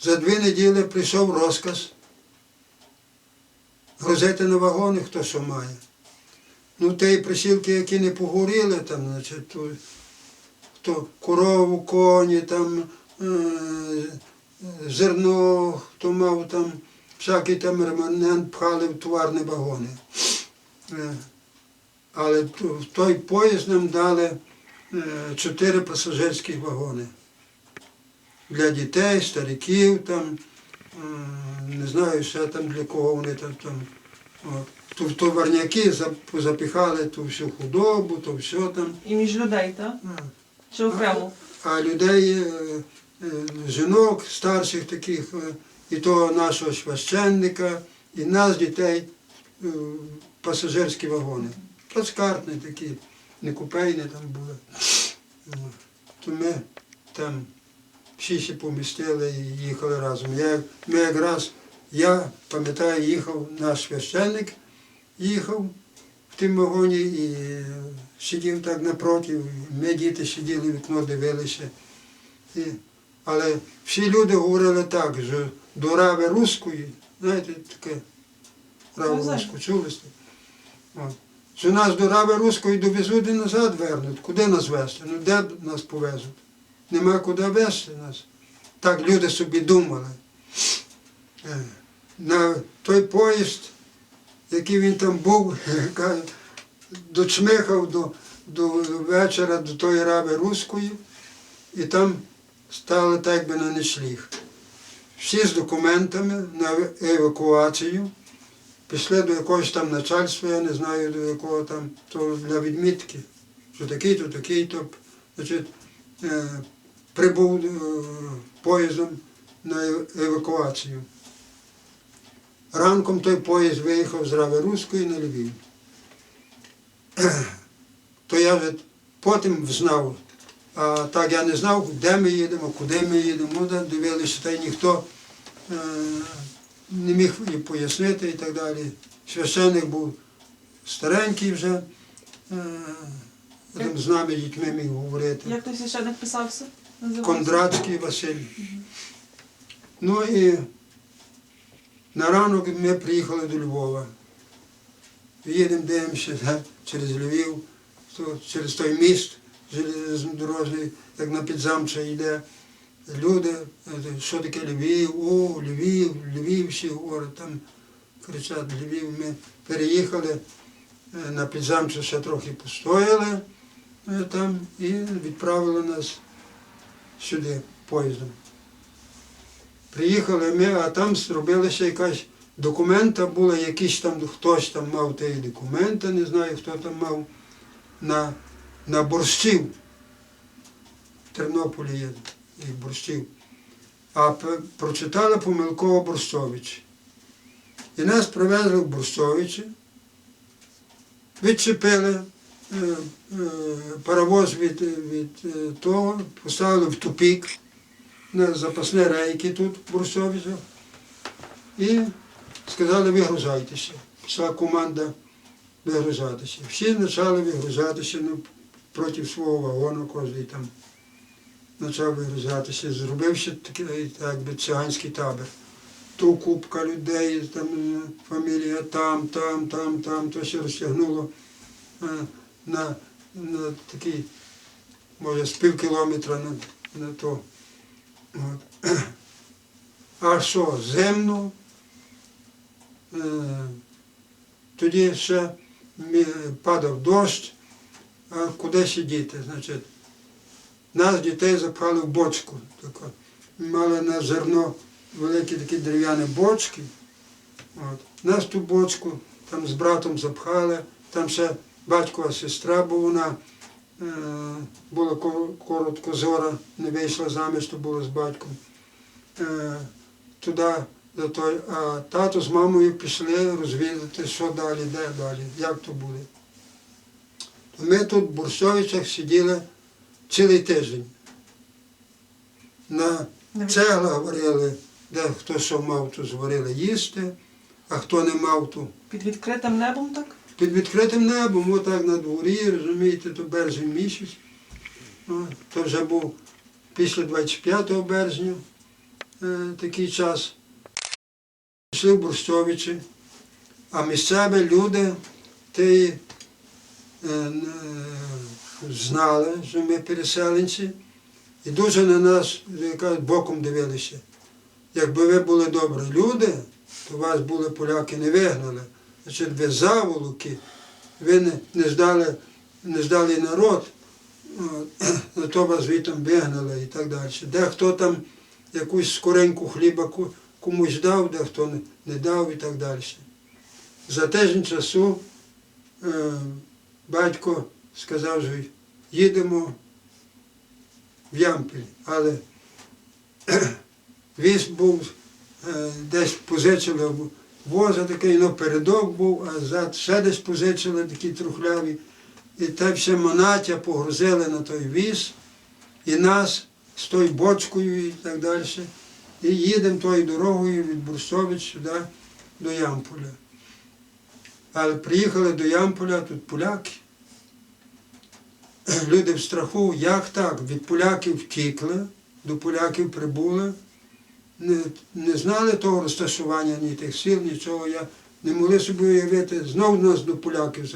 За дві неділі прийшов розказ грузити на вагони, хто що має. Ну, ті присілки, які не погоріли, там, значить, то, хто корову, коні, там, е, зерно, хто мав там, всякий там реманент пхали в товарні вагони. Е, Але в той поїзд нам дали е, чотири пасажирські вагони. Для дітей, стариків, там, не знаю, ще там для кого вони там. там. То в товарняки зап- запихали ту всю худобу, то все там. І між людей, так? Чи окремо? А людей, е, е, жінок, старших таких, е, і того нашого священника, і нас, дітей, пасажирські вагони. Плацкартні такі, не купейні там були. То ми там всі ще помістили і їхали разом. Я, ми якраз, я пам'ятаю, їхав наш священник, їхав в тім вагоні і сидів так напроти. Ми діти сиділи, в вікно дивилися. І, але всі люди говорили так, що до рави руської, знаєте, таке раву Ну, знаю. руську, чули сте? От. Що нас до рави руської довезуть і назад вернуть. Куди нас везти? Ну де нас повезуть? Нема куди везти нас. Так люди собі думали. Е, На той поїзд, який він там був, дочмихав до, до вечора до тої рави руської, і там стали так би на нічліг. Всі з документами на евакуацію. Пішли до якогось там начальства, я не знаю до якого там, то для відмітки, що такий-то, такий-то. Значить, е, прибув е, поїздом на евакуацію. Ранком той поїзд виїхав з Рави Руської на Львів. То я вже потім знав, а так я не знав, де ми їдемо, куди ми їдемо. Ну, дивилися, та й ніхто е, не міг і пояснити і так далі. Священник був старенький вже, е, з нами дітьми міг говорити. Як той священник писався? Кондратський Василь. Ну і на ранок ми приїхали до Львова. Їдемо, дивимося через Львів, через той міст железнодорожний, як на підзамче йде. Люди, е, що таке Львів, о, Львів, Львів, всі говорять, там кричать Львів. Ми переїхали е, на підзамче, ще трохи постояли е, там і відправили нас сюди поїздом. Приїхали ми, а там зробилася якась документа була, якийсь там хтось там мав ті документи, не знаю, хто там мав на, на борщів. В Тернополі є і борщів. А прочитали помилково Борщович. І нас привезли в Борщовичі, відчепили паровоз від, від е, того, поставили в тупік на запасні рейки тут в Борщовичах і сказали вигружайтеся. Пішла команда вигружатися. Всі почали вигружатися ну, проти свого вагону, кожен там почав вигружатися. Зробився такий так би циганський табір. Ту купка людей, там е, фамілія там, там, там, там, то все розтягнуло е, на, на такий, може, з пів кілометра на, на то. От. А що, земно? Е, тоді ще падав дощ, а куди сидіти? Значить, нас дітей запхали в бочку. Таку. Мали на зерно великі такі дерев'яні бочки. От. Нас ту бочку там з братом запхали, там ще батькова сестра, бо вона е, була ко- коротко зора, не вийшла заміж, то була з батьком. Е, туди, за той, а тато з мамою пішли розвідати, що далі, де далі, як то буде. Ми тут в Бурсовичах сиділи цілий тиждень. На цегла варили, де хто що мав, то зварили їсти, а хто не мав, то Під відкритим небом так? Під відкритим небом, отак на дворі, розумієте, то березень місяць. То вже був після 25 березня. е, такий час. Пішли в Бурштовичі, а місцеві люди ті е, е, знали, що ми переселенці, і дуже на нас кажуть, боком дивилися. Якби ви були добрі люди, то вас були поляки не вигнали. Значить, ви заволоки, ви не, не, здали, не здали народ, на то вас звітом вигнали і так далі. Дехто там якусь скореньку хліба комусь дав, дехто не, не дав і так далі. За тиждень часу е, батько сказав, що їдемо в Ямпіль, але віз був, е, десь позичили воза такий, ну передок був, а зад ще десь позичили такі трухляві. І те все монаття погрузили на той віз, і нас з тою бочкою і так далі. І їдемо тою дорогою від Бурсович сюди до Ямполя. Але приїхали до Ямполя, тут поляки. Люди в страху, як так? Від поляків втікли, до поляків прибули. Не, не знали того розташування, ні тих сіл, нічого. Я не могли собі уявити, знову нас до поляків